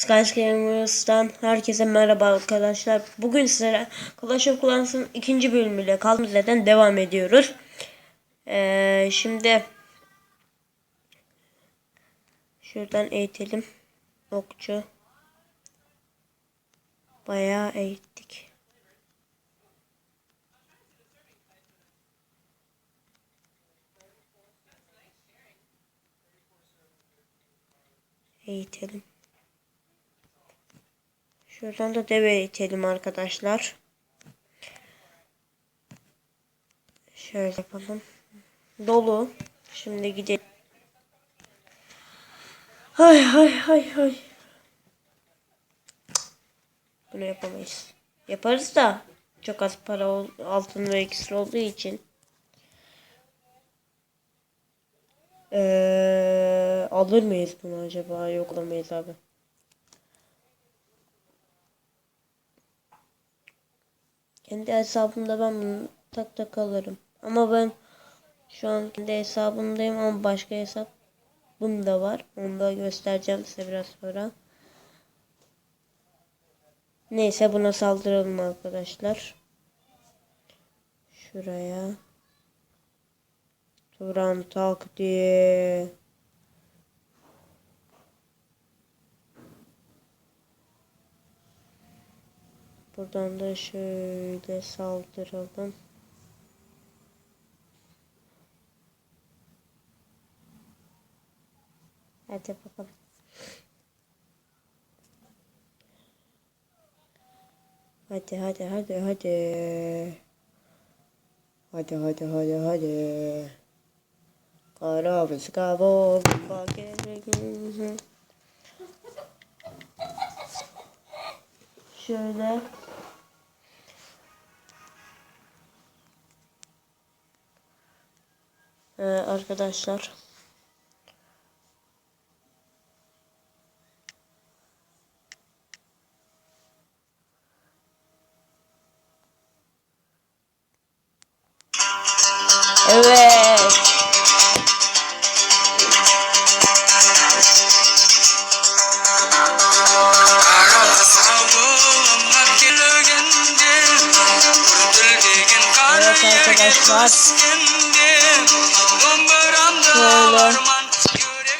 Skyscrapers'tan herkese merhaba arkadaşlar. Bugün sizlere Clash of Clans'ın ikinci bölümüyle kaldığımız yerden devam ediyoruz. Ee, şimdi şuradan eğitelim. Okçu. Bayağı eğittik. Eğitelim. Şuradan da deve itelim arkadaşlar. Şöyle yapalım. Dolu. Şimdi gidelim. Hay hay hay hay. Bunu yapamayız. Yaparız da çok az para altın ve iksir olduğu için. Ee, alır mıyız bunu acaba? Yok alamayız abi. Kendi hesabımda ben bunu tak tak alırım. Ama ben şu an kendi hesabımdayım ama başka hesap bunda var. Onu da göstereceğim size biraz sonra. Neyse buna saldıralım arkadaşlar. Şuraya. Turan taktiği. Buradan da şöyle saldıralım. Hadi bakalım. Hadi hadi hadi hadi. Hadi hadi hadi hadi. Kara biskavo bakere. Şöyle. Arkadaşlar. Evet. Arkadaşlar. Şöyle.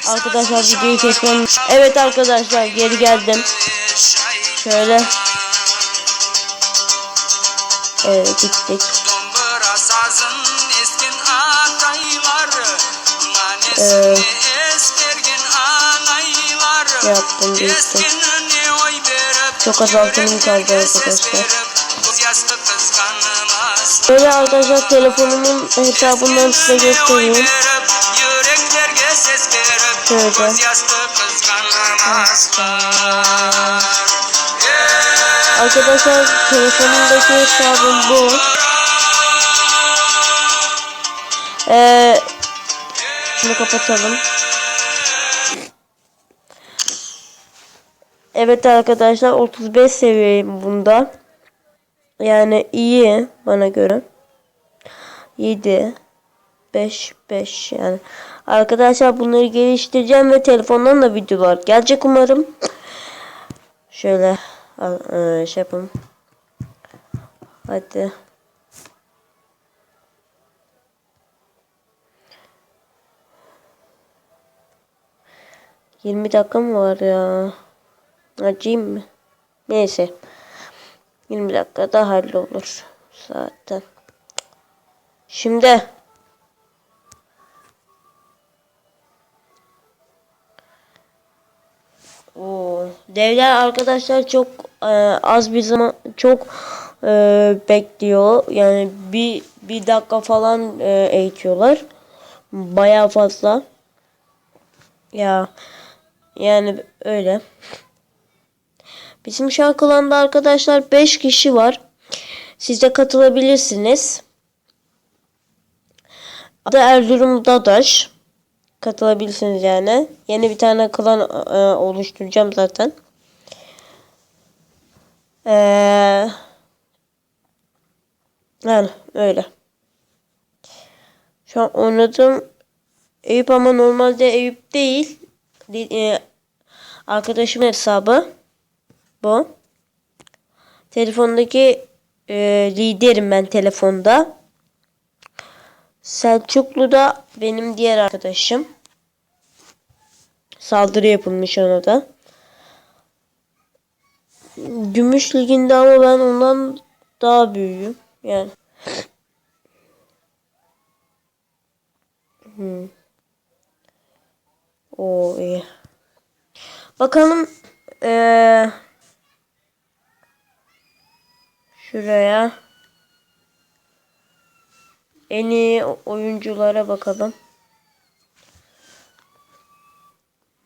Arkadaşlar videoyu kesmem. Evet arkadaşlar geri geldim. Şöyle. Evet gittik. Ee, yaptım gittim. Çok az altınım kaldı arkadaşlar. Böyle arkadaşlar telefonumun hesabından size göstereyim. Şöyle. Arkadaşlar telefonumdaki hesabım bu. Ee, şunu kapatalım. Evet arkadaşlar 35 seviyeyim bunda. Yani iyi bana göre. 7 5 5 yani. Arkadaşlar bunları geliştireceğim ve telefondan da videolar gelecek umarım. Şöyle e, şey yapalım. Hadi. Yirmi dakika mı var ya? Acıyım mı? Neyse. 20 dakikada hallolur zaten. Şimdi devler arkadaşlar çok e, az bir zaman çok e, bekliyor. Yani bir bir dakika falan e, eğitiyorlar. Baya fazla. Ya yani öyle. Bizim klanda arkadaşlar 5 kişi var. Siz de katılabilirsiniz. Adı Erzurum Dadaş. Katılabilirsiniz yani. Yeni bir tane klan e, oluşturacağım zaten. Ee, yani öyle. Şu an oynadığım Eyüp ama normalde Eyüp değil. E, arkadaşımın hesabı. Bu. Telefondaki e, liderim ben telefonda. Selçuklu da benim diğer arkadaşım. Saldırı yapılmış ona da. Gümüş liginde ama ben ondan daha büyüğüm. Yani. Hmm. O iyi. Bakalım eee şuraya en iyi oyunculara bakalım.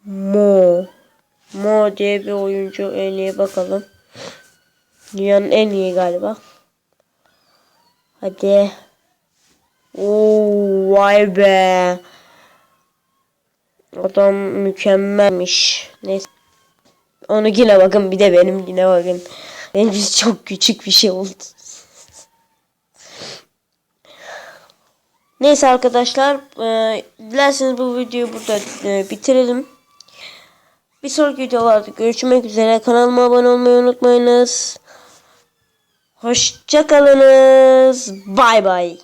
Mo. Mo diye bir oyuncu en iyi bakalım. Dünyanın en iyi galiba. Hadi. Oo, vay be. Adam mükemmelmiş. Neyse. Onu yine bakın bir de benim yine bakın. Benimkisi çok küçük bir şey oldu. Neyse arkadaşlar. E, dilerseniz bu videoyu burada e, bitirelim. Bir sonraki videolarda görüşmek üzere. Kanalıma abone olmayı unutmayınız. Hoşçakalınız. Bay bay.